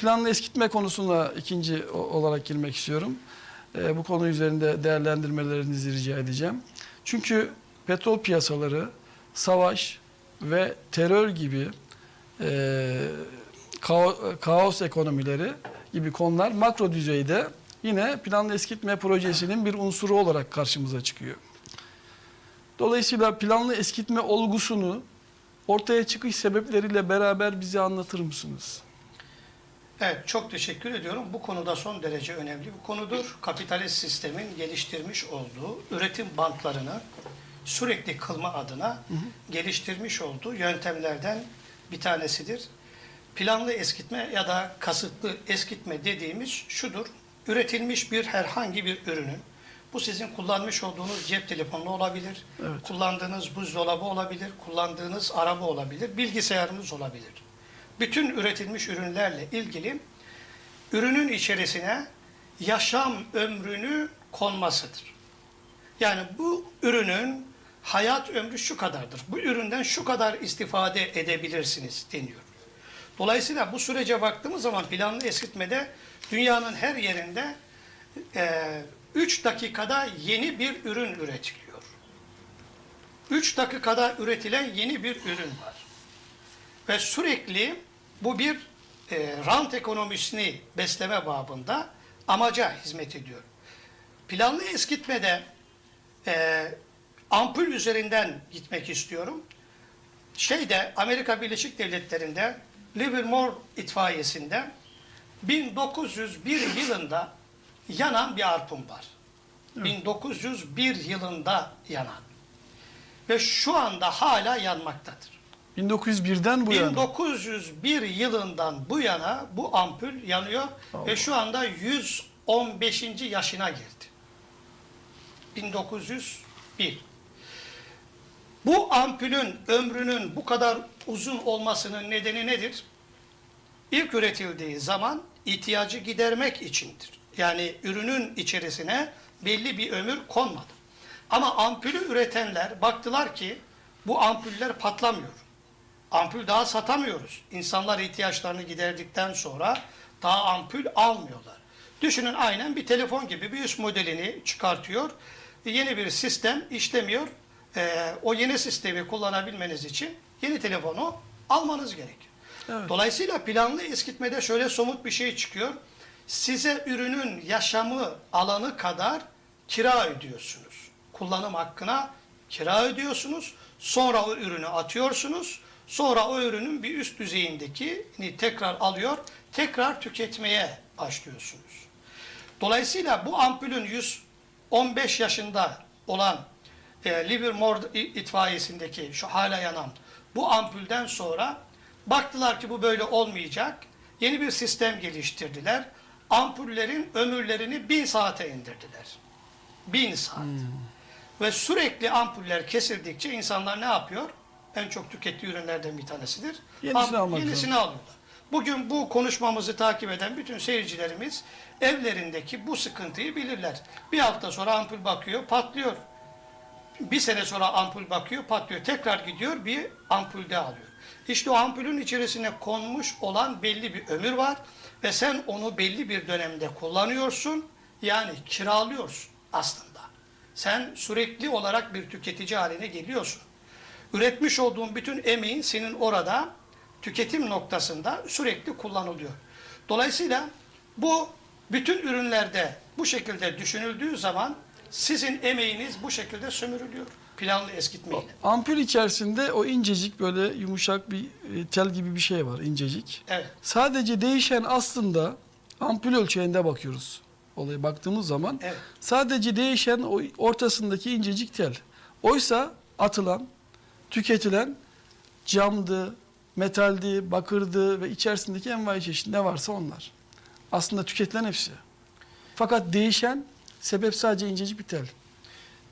planlı eskitme konusuna ikinci olarak girmek istiyorum. E, bu konu üzerinde değerlendirmelerinizi rica edeceğim. Çünkü petrol piyasaları, savaş ve terör gibi e, kao- kaos ekonomileri gibi konular makro düzeyde yine planlı eskitme projesinin bir unsuru olarak karşımıza çıkıyor. Dolayısıyla planlı eskitme olgusunu ortaya çıkış sebepleriyle beraber bize anlatır mısınız? Evet, çok teşekkür ediyorum. Bu konuda son derece önemli bir konudur. Kapitalist sistemin geliştirmiş olduğu üretim bantlarını sürekli kılma adına geliştirmiş olduğu yöntemlerden bir tanesidir. Planlı eskitme ya da kasıtlı eskitme dediğimiz şudur. Üretilmiş bir herhangi bir ürünün bu sizin kullanmış olduğunuz cep telefonu olabilir, Evet. kullandığınız buzdolabı olabilir, kullandığınız araba olabilir, bilgisayarınız olabilir. Bütün üretilmiş ürünlerle ilgili ürünün içerisine yaşam ömrünü konmasıdır. Yani bu ürünün hayat ömrü şu kadardır. Bu üründen şu kadar istifade edebilirsiniz deniyor. Dolayısıyla bu sürece baktığımız zaman planlı eskitmede dünyanın her yerinde 3 dakikada yeni bir ürün üretiliyor. 3 dakikada üretilen yeni bir ürün var. Ve sürekli bu bir e, rant ekonomisini besleme babında amaca hizmet ediyor. Planlı eskitmede e, ampul üzerinden gitmek istiyorum. Şeyde Amerika Birleşik Devletleri'nde Livermore itfaiyesinde 1901 yılında yanan bir arpun var. 1901 yılında yanan. Ve şu anda hala yanmaktadır. 1901'den bu yana. 1901 yılından bu yana bu ampul yanıyor ve şu anda 115. yaşına girdi. 1901. Bu ampulün ömrünün bu kadar uzun olmasının nedeni nedir? İlk üretildiği zaman ihtiyacı gidermek içindir. Yani ürünün içerisine belli bir ömür konmadı. Ama ampulü üretenler baktılar ki bu ampuller patlamıyor. Ampul daha satamıyoruz. İnsanlar ihtiyaçlarını giderdikten sonra daha ampul almıyorlar. Düşünün aynen bir telefon gibi bir üst modelini çıkartıyor. Yeni bir sistem işlemiyor. Ee, o yeni sistemi kullanabilmeniz için yeni telefonu almanız gerekiyor. Evet. Dolayısıyla planlı eskitmede şöyle somut bir şey çıkıyor. Size ürünün yaşamı alanı kadar kira ödüyorsunuz. Kullanım hakkına kira ödüyorsunuz. Sonra o ürünü atıyorsunuz. Sonra o ürünün bir üst düzeyindeki tekrar alıyor, tekrar tüketmeye başlıyorsunuz. Dolayısıyla bu ampulün 115 yaşında olan e, Livermore itfaiyesindeki şu hala yanan bu ampulden sonra baktılar ki bu böyle olmayacak. Yeni bir sistem geliştirdiler. Ampullerin ömürlerini bin saate indirdiler. Bin saat. Ve sürekli ampuller kesildikçe insanlar ne yapıyor? En çok tükettiği ürünlerden bir tanesidir. Yenisini Am- almak Yenisini alıyorlar. Bugün bu konuşmamızı takip eden bütün seyircilerimiz evlerindeki bu sıkıntıyı bilirler. Bir hafta sonra ampul bakıyor, patlıyor. Bir sene sonra ampul bakıyor, patlıyor. Tekrar gidiyor, bir ampul daha alıyor. İşte o ampulün içerisine konmuş olan belli bir ömür var ve sen onu belli bir dönemde kullanıyorsun. Yani kiralıyorsun aslında. Sen sürekli olarak bir tüketici haline geliyorsun. Üretmiş olduğun bütün emeğin senin orada tüketim noktasında sürekli kullanılıyor. Dolayısıyla bu bütün ürünlerde bu şekilde düşünüldüğü zaman sizin emeğiniz bu şekilde sömürülüyor. Planlı eskitmeyle. Ampul içerisinde o incecik böyle yumuşak bir e, tel gibi bir şey var incecik. Evet. Sadece değişen aslında ampul ölçeğinde bakıyoruz. Olaya baktığımız zaman Evet. sadece değişen o ortasındaki incecik tel. Oysa atılan, tüketilen camdı, metaldi, bakırdı ve içerisindeki envai çeşit ne varsa onlar. Aslında tüketilen hepsi. Fakat değişen sebep sadece incecik bir tel.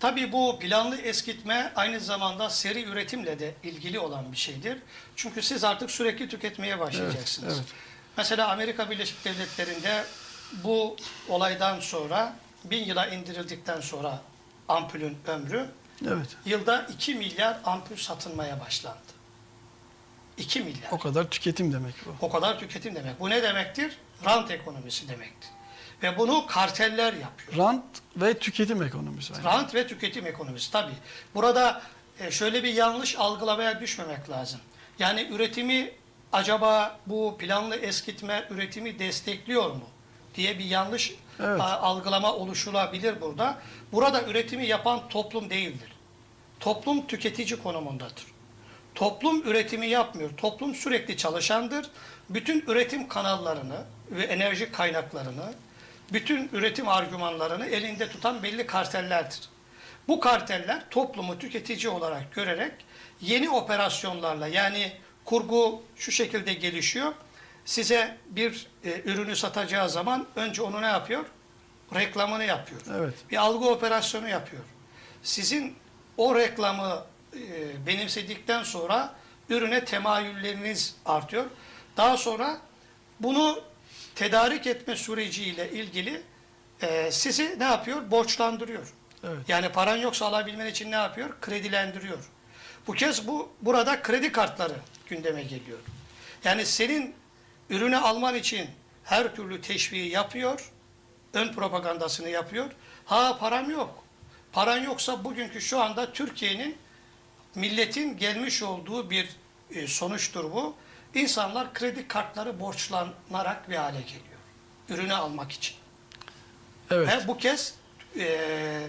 Tabii bu planlı eskitme aynı zamanda seri üretimle de ilgili olan bir şeydir. Çünkü siz artık sürekli tüketmeye başlayacaksınız. Evet, evet. Mesela Amerika Birleşik Devletleri'nde bu olaydan sonra bin yıla indirildikten sonra ampulün ömrü Evet. yılda 2 milyar ampul satılmaya başlandı. 2 milyar. O kadar tüketim demek bu. O kadar tüketim demek. Bu ne demektir? Rant ekonomisi demektir. Ve bunu karteller yapıyor. Rant ve tüketim ekonomisi. aynı. Rant ve tüketim ekonomisi tabii. Burada e, şöyle bir yanlış algılamaya düşmemek lazım. Yani üretimi acaba bu planlı eskitme üretimi destekliyor mu diye bir yanlış Evet. algılama oluşulabilir burada. Burada üretimi yapan toplum değildir. Toplum tüketici konumundadır. Toplum üretimi yapmıyor. Toplum sürekli çalışandır. Bütün üretim kanallarını ve enerji kaynaklarını, bütün üretim argümanlarını elinde tutan belli kartellerdir. Bu karteller toplumu tüketici olarak görerek yeni operasyonlarla yani kurgu şu şekilde gelişiyor. Size bir e, ürünü satacağı zaman önce onu ne yapıyor? Reklamını yapıyor. Evet. Bir algı operasyonu yapıyor. Sizin o reklamı e, benimsedikten sonra ürüne temayülleriniz artıyor. Daha sonra bunu tedarik etme süreciyle ilgili e, sizi ne yapıyor? Borçlandırıyor. Evet. Yani paran yoksa alabilmen için ne yapıyor? Kredilendiriyor. Bu kez bu burada kredi kartları gündeme geliyor. Yani senin ürünü alman için her türlü teşviği yapıyor, ön propagandasını yapıyor. Ha param yok. Paran yoksa bugünkü şu anda Türkiye'nin milletin gelmiş olduğu bir e, sonuçtur bu. İnsanlar kredi kartları borçlanarak bir hale geliyor. Ürünü almak için. Evet. Ve bu kez e,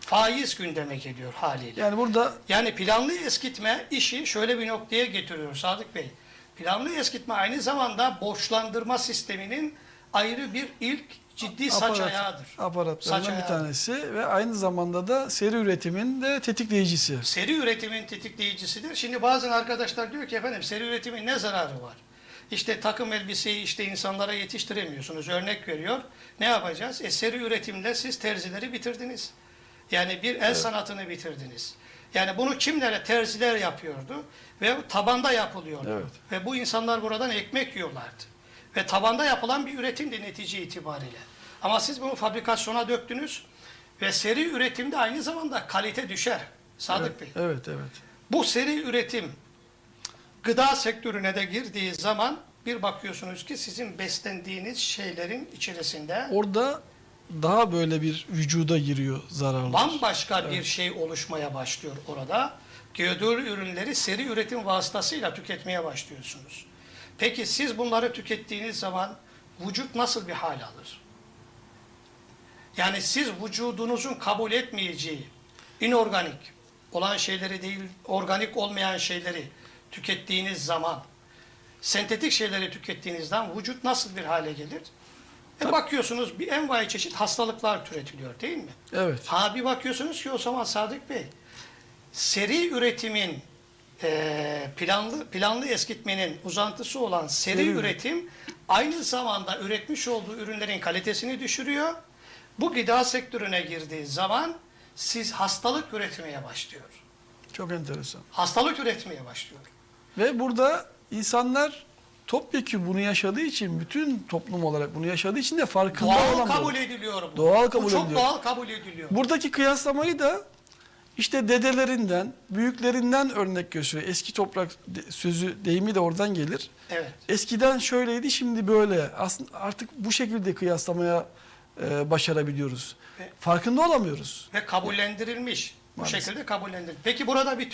faiz gündeme geliyor haliyle. Yani burada Yani planlı eskitme işi şöyle bir noktaya getiriyor Sadık Bey. Planlı eskitme aynı zamanda borçlandırma sisteminin ayrı bir ilk ciddi saç aparat, ayağıdır. aparatlarından Saç bir ayağı. tanesi ve aynı zamanda da seri üretimin de tetikleyicisi. Seri üretimin tetikleyicisidir. Şimdi bazen arkadaşlar diyor ki efendim seri üretimin ne zararı var? İşte takım elbiseyi işte insanlara yetiştiremiyorsunuz. Örnek veriyor. Ne yapacağız? E seri üretimle siz terzileri bitirdiniz. Yani bir el sanatını bitirdiniz. Yani bunu kimlere? Terziler yapıyordu. Ve tabanda yapılıyordu. Evet. Ve bu insanlar buradan ekmek yiyorlardı. Ve tabanda yapılan bir üretimdi netice itibariyle. Ama siz bunu fabrikasyona döktünüz. Ve seri üretimde aynı zamanda kalite düşer. Sadık Bey. Evet, evet. Bu seri üretim gıda sektörüne de girdiği zaman bir bakıyorsunuz ki sizin beslendiğiniz şeylerin içerisinde Orada daha böyle bir vücuda giriyor zararlar. bambaşka bir şey oluşmaya başlıyor orada. Geodür ürünleri seri üretim vasıtasıyla tüketmeye başlıyorsunuz. Peki siz bunları tükettiğiniz zaman vücut nasıl bir hal alır? Yani siz vücudunuzun kabul etmeyeceği inorganik olan şeyleri değil, organik olmayan şeyleri tükettiğiniz zaman, sentetik şeyleri tükettiğinizden vücut nasıl bir hale gelir? E bakıyorsunuz bir envai çeşit hastalıklar türetiliyor değil mi? Evet. Ha bir bakıyorsunuz ki o zaman Sadık Bey, seri üretimin eee, planlı planlı eskitmenin uzantısı olan seri, Seri üretim aynı zamanda üretmiş olduğu ürünlerin kalitesini düşürüyor. Bu gıda sektörüne girdiği zaman siz hastalık üretmeye başlıyor. Çok enteresan. Hastalık üretmeye başlıyor. Ve burada insanlar topyekun bunu yaşadığı için, bütün toplum olarak bunu yaşadığı için de farkında Doğal olamıyor. kabul ediliyor bu. Doğal Bu kabul çok ediliyor. doğal kabul ediliyor. Buradaki kıyaslamayı da işte dedelerinden, büyüklerinden örnek gösteriyor. Eski toprak sözü, deyimi de oradan gelir. Evet. Eskiden şöyleydi, şimdi böyle. Aslında artık bu şekilde kıyaslamaya e, başarabiliyoruz. Ve- Farkında olamıyoruz. Ve kabullendirilmiş. Bu Maalesef. şekilde kabullendirilmiş. Peki burada bir